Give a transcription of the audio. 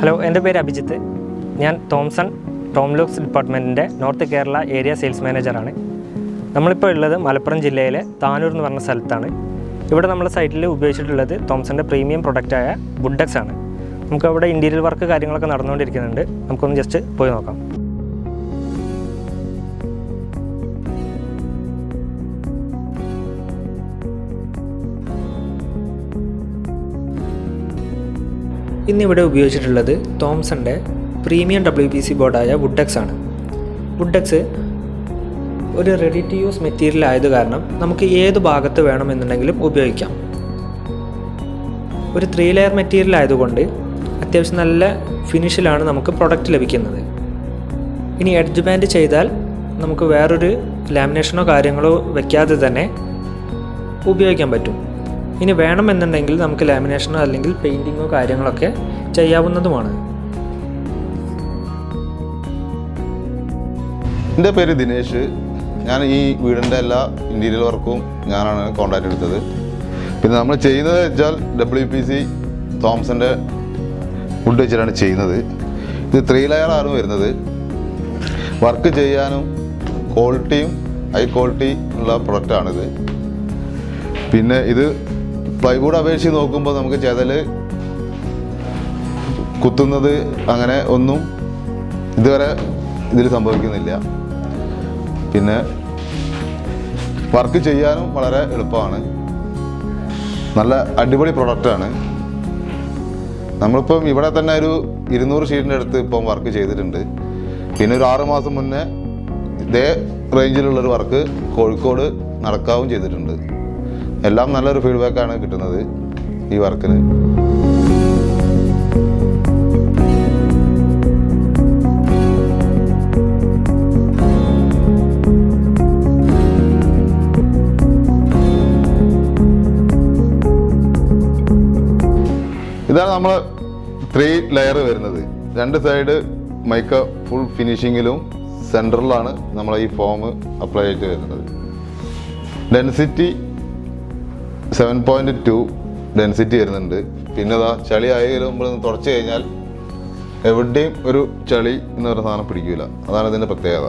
Hello എന്റെ പേര് അഭിജിത്ത്. ഞാൻ തോംസൺ ടോം ലോക്സ് ഡിപ്പാർട്ട്മെന്റിന്റെ നോർത്ത് കേരള ഏരിയ സെയിൽസ് മാനേജറാണ്. നമ്മളിപ്പോൾ ഉള്ളത് മലപ്പുറം ജില്ലയിലെ താനൂർ എന്ന് പറഞ്ഞ സ്ഥലത്താണ്. ഇവിടെ നമ്മുടെ സൈറ്റിൽ ഉപയോഗിച്ചിട്ടുള്ളത് തോംസന്റെ പ്രീമിയം പ്രൊഡക്റ്റായ ബുഡക്സ് ആണ്. നമുക്കവിടെ ഇന്റീരിയൽ വർക്ക് കാര്യങ്ങളൊക്കെ നടന്നുകൊണ്ടിരിക്കുന്നുണ്ട്. നമുക്കൊന്ന് ജസ്റ്റ് പോയി നോക്കാം. ഇന്നിവിടെ ഉപയോഗിച്ചിട്ടുള്ളത് തോംസന്റെ പ്രീമിയം ഡബ്ല്യു പി സി ബോർഡായ വുഡക്സ് ആണ്. വുഡക്സ് ഒരു റെഡി ടു യൂസ് മെറ്റീരിയൽ ആയത് കാരണം നമുക്ക് ഏത് ഭാഗത്ത് വേണമെന്നുണ്ടെങ്കിലും ഉപയോഗിക്കാം. ഒരു ത്രീ ലെയർ മെറ്റീരിയൽ ആയതുകൊണ്ട് അത്യാവശ്യം നല്ല ഫിനിഷിലാണ് നമുക്ക് പ്രൊഡക്റ്റ് ലഭിക്കുന്നത്. ഇനി എഡ്ജ് ബാൻഡ് ചെയ്താൽ നമുക്ക് വേറൊരു ലാമിനേഷനോ കാര്യങ്ങളോ വെക്കാതെ തന്നെ ഉപയോഗിക്കാൻ പറ്റും. ഇനി വേണമെന്നുണ്ടെങ്കിൽ നമുക്ക് ലാമിനേഷനോ അല്ലെങ്കിൽ പെയിന്റിങ്ങോ കാര്യങ്ങളൊക്കെ ചെയ്യാവുന്നതുമാണ്. എന്റെ പേര് ദിനേശ്. ഞാൻ ഈ വീടിന്റെ എല്ലാ ഇന്റീരിയൽ വർക്കും ഞാനാണ് കോണ്ടാക്ട് എടുത്തത്. പിന്നെ നമ്മൾ ചെയ്യുന്നത് വെച്ചാൽ ഡബ്ല്യു പി സി തോംസന്റെ വുഡ് വെച്ചിട്ടാണ് ചെയ്യുന്നത്. ഇത് ത്രീ ലെയർ ആണ് വരുന്നത്. വർക്ക് ചെയ്യാനും ക്വാളിറ്റിയും ഹൈ ക്വാളിറ്റി ഉള്ള പ്രൊഡക്റ്റാണിത് പിന്നെ ഇത് പ്ലൈവുഡ് അപേക്ഷിച്ച് നോക്കുമ്പോൾ നമുക്ക് ചെതൽ കുത്തുന്നത് അങ്ങനെ ഒന്നും ഇതുവരെ ഇതിൽ സംഭവിക്കുന്നില്ല. പിന്നെ വർക്ക് ചെയ്യാനും വളരെ എളുപ്പമാണ്. നല്ല അടിപൊളി പ്രൊഡക്റ്റാണ് നമ്മളിപ്പം ഇവിടെ തന്നെ ഒരു ഇരുന്നൂറ് ഷീറ്റിന്റെ അടുത്ത് ഇപ്പം വർക്ക് ചെയ്തിട്ടുണ്ട്. പിന്നെ ഒരു ആറ് മാസം മുന്നേ ഇതേ റേഞ്ചിലുള്ളൊരു വർക്ക് കോഴിക്കോട് നടക്കാവും ചെയ്തിട്ടുണ്ട്. എല്ലാം നല്ലൊരു ഫീഡ്ബാക്കാണ് കിട്ടുന്നത് ഈ വർക്കിന് ഇതാണ് നമ്മൾ ത്രീ ലെയർ വരുന്നത്. രണ്ട് സൈഡ് മൈക്ക ഫുൾ ഫിനിഷിങ്ങിലും സെന്ററിലാണ് നമ്മൾ ഈ ഫോം അപ്ലൈ ചെയ്ത് വരുന്നത് density seven point two density വരുന്നുണ്ട്. പിന്നെ അതാ ചളി ആയി വരുമ്പോൾ തുടച്ച് കഴിഞ്ഞാൽ എവിടെയും ഒരു ചളി എന്ന് പറയുന്ന സാധനം പിടിക്കില്ല അതാണ് ഇതിന്റെ പ്രത്യേകത.